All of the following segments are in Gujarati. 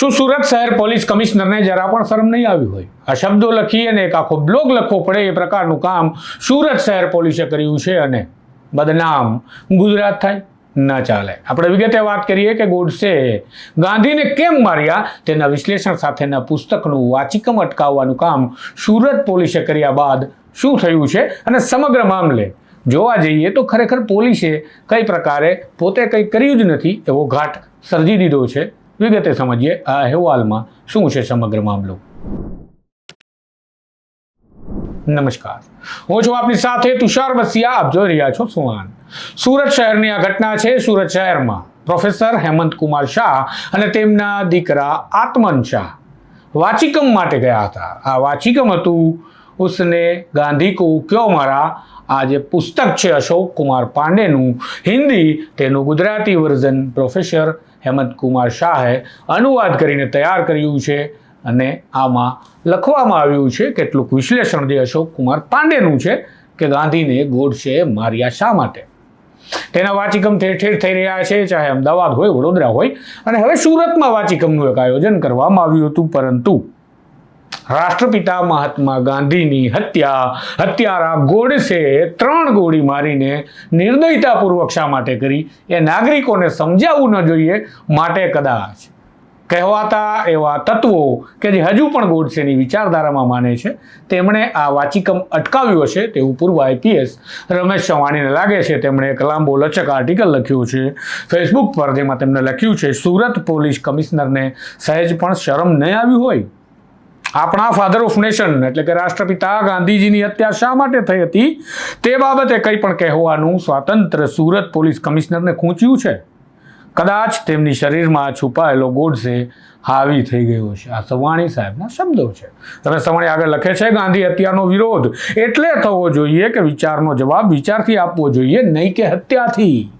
શું સુરત શહેર પોલીસ કમિશનરને જરા પણ શરમ નહીં આવી હોય? આ શબ્દો લખી અને એક આખો બ્લોગ લખવો પડે એ પ્રકારનું કામ સુરત શહેર પોલીસે કર્યું છે અને બદનામ ગુજરાત થાય ના ચાલે. આપણે વિગતે વાત કરીએ કે ગોડસે ગાંધીને કેમ માર્યા? તેના વિશ્લેષણ સાથેના પુસ્તકનું વાચિકમ અટકાવવાનું કામ સુરત પોલીસે કર્યા બાદ શું થયું છે અને સમગ્ર મામલે જોવા જઈએ તો ખરેખર પોલીસે કઈ પ્રકારે પોતે કંઈ કર્યું જ નથી એવો ઘાટ સર્જી દીધો છે. વિગતે સમજીએ, આ અહેવાલમાં શું છે સમગ્ર મામલો? નમસ્કાર. હું છું આપની સાથે તુષાર બસિયા. આપ જોઈ રહ્યા છો સુવાન. સુરત શહેરની આ ઘટના છે. સુરત શહેરમાં પ્રોફેસર હેમંત કુમાર શાહ અને તેમના દીકરા આત્મન શાહ વાચિકમ માટે ગયા હતા. આ વાચિકમ હતું ઉસને ગાંધી કો ક્યો મારા? આ જે પુસ્તક છે અશોક કુમાર પાંડેનું. હિન્દી તેનું ગુજરાતી વર્ઝન પ્રોફેસર હેમંત કુમાર શાહે અનુવાદ કરીને તૈયાર કર્યું છે અને આમાં લખવામાં આવ્યું છે કેટલુંક વિશ્લેષણ જે અશોક કુમાર પાંડેનું છે કે ગાંધીને ગોડસે માર્યા શા માટે? તેના વાચિકમ ઠેર ઠેર થઈ રહ્યા છે, ચાહે અમદાવાદ હોય, વડોદરા હોય. અને હવે સુરતમાં વાચિકમનું એક આયોજન કરવામાં આવ્યું હતું, પરંતુ રાષ્ટ્રપિતા મહાત્મા ગાંધીની હત્યા. હત્યારા ગોડસે ત્રણ ગોળી મારીને નિર્દયતાપૂર્વક શા માટે કરી? એ નાગરિકોને સમજાવવું ન જોઈએ. માટે કદાચ કહેવાતા એવા તત્વો કે જે હજુ પણ ગોડસેની વિચારધારામાં માને છે. તેમણે આ વાચિકમ અટકાવ્યું હશે તેવું પૂર્વ આઈપીએસ રમેશ ચવાણીને લાગે છે. તેમણે એક લાંબો લચક આર્ટિકલ લખ્યું છે. ફેસબુક પર જેમાં તેમણે લખ્યું છે, સુરત પોલીસ કમિશનરને સહેજ પણ શરમ નહીં આવી હોય? આપણા ફાધર ઓફ નેશન એટલે કે રાષ્ટ્રપિતા ગાંધીજીની હત્યા શા માટે થઈ હતી તે બાબતે કંઈ પણ કહેવાનું સ્વાતંત્ર્ય સુરત પોલીસ કમિશનરને ખૂંચ્યું છે. કદાચ તેમની શરીરમાં છુપાયેલો ગોડસે હાવી થઈ ગયો છે. આ સવાણી સાહેબના શબ્દો છે. તમે સવાણી આગળ લખે છે, ગાંધી હત્યાનો વિરોધ એટલે થવો જોઈએ કે વિચારનો જવાબ વિચારથી આપવો જોઈએ, નહીં કે હત્યાથી.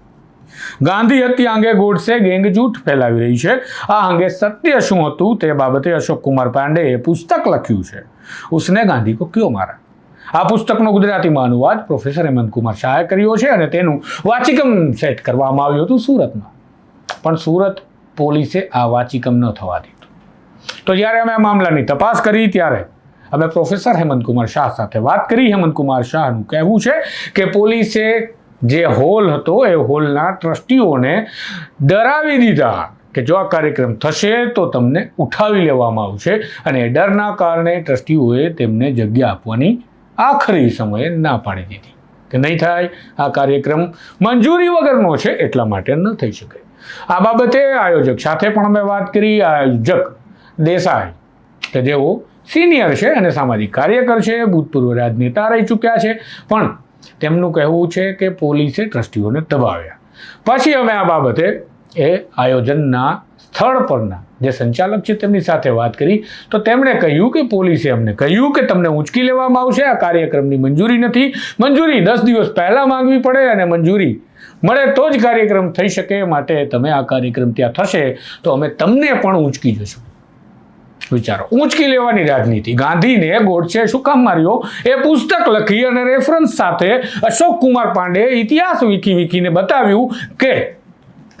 ગાંધી હત્યા અંગે ગોડસે ગેંગજૂઠ ફેલાવી રહી છે. આ અંગે સત્ય શું હતું તે બાબતે અશોક કુમાર પાંડેએ પુસ્તક લખ્યું છે. ઉસને ગાંધી કો ક્યો મારા? આ પુસ્તકનો ગુજરાતીમાં અનુવાદ પ્રોફેસર હેમંત કુમાર શાહે કર્યો છે અને તેનું વાચિકમ સેટ કરવામાં આવ્યું હતું સુરતમાં. પણ સુરત પોલીસે આ વાચિકમ ન થવા દીધું. તો જ્યારે અમે આ મામલાની તપાસ કરી ત્યારે અમે પ્રોફેસર હેમંત કુમાર શાહ સાથે વાત કરી. હેમંત કુમાર શાહનું કહેવું છે કે પોલીસે જે હોલ હતો એ હોલના ટ્રસ્ટીઓને ડરાવી દીધા કે જો આ કાર્યક્રમ થશે તો તમને ઉઠાવી લેવામાં આવશે અને ડરના કારણે ટ્રસ્ટીઓએ તેમને જગ્યા આપવાની આખરી સમયે ના પાડી દીધી. કે નહીં થાય, આ કાર્યક્રમ મંજૂરી વગરનો છે એટલા માટે ન થઈ શકે. આ બાબતે આયોજક સાથે પણ અમે વાત કરી. આયોજક દેસાઈ, કે જેઓ સિનિયર છે અને સામાજિક કાર્યકર છે, ભૂતપૂર્વ રાજનેતા રહી ચૂક્યા છે. પણ તેમનું કહેવું છે કે પોલીસે ટ્રસ્ટીઓને દબાવ્યા. પછી અમે આ બાબતે એ આયોજનના સ્થળ પરના જે સંચાલક છે તેમની સાથે વાત કરી. તો તેમણે કહ્યું કે પોલીસે અમને કહ્યું કે તમને ઊંચકી લેવામાં આવશે, આ કાર્યક્રમની મંજૂરી નથી. મંજૂરી દસ દિવસ પહેલાં માંગવી પડે અને મંજૂરી મળે તો જ કાર્યક્રમ થઈ શકે. માટે તમે આ કાર્યક્રમ ત્યાં થશે, તો અમે તમને પણ ઉંચકી જશું. વિચારો. ઊંચકી લેવાની રાજનીતિ. ગાંધીને ગોડસે શું કામ માર્યો? એ પુસ્તક લખી અને રેફરન્સ સાથે અશોક કુમાર પાંડે ઇતિહાસ વીખી વીખીને બતાવ્યું કે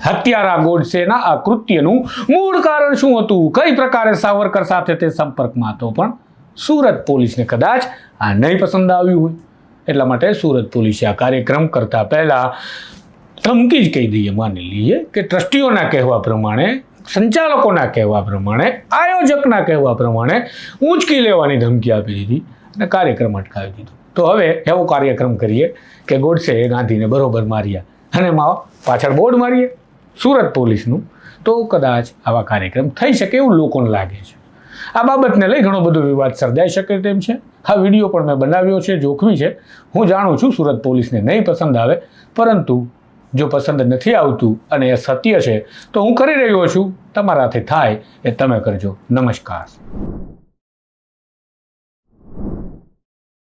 હત્યારા ગોડસેના આ કૃત્યનું મૂળ કારણ શું હતું? કઈ પ્રકારે સાવરકર સાથે તે સંપર્કમાં હતો? પણ સુરત પોલીસને કદાચ આ નહીં પસંદ આવ્યું હોય. એટલા માટે સુરત પોલીસે આ કાર્યક્રમ કરતા પહેલા ધમકી જ કહી દઈએ. માની લઈએ કે ટ્રસ્ટીઓના કહેવા પ્રમાણે સંચાલકોના કહેવા પ્રમાણે, આયોજકના કહેવા પ્રમાણે ઊંચકી લેવાની ધમકી આપી દીધી અને કાર્યક્રમ અટકાવી દીધો. તો હવે એવો કાર્યક્રમ કરીએ કે ગોડસે ગાંધીને બરોબર માર્યા અને એમાં પાછળ બોર્ડ મારીએ, સુરત પોલીસનું. તો કદાચ આવા કાર્યક્રમ થઈ શકે એવું લોકોને લાગે છે. આ બાબતને લઈ ઘણો બધો વિવાદ સર્જાઈ શકે તેમ છે. આ વીડિયો પણ મેં બનાવ્યો છે, જોખમી છે. હું જાણું છું સુરત પોલીસને નહીં પસંદ આવે, પરંતુ જો પસંદ નથી આવતું અને એ સત્ય છે, તો હું કરી રહ્યો છું. તમારાથી થાય એ તમે કરજો. નમસ્કાર.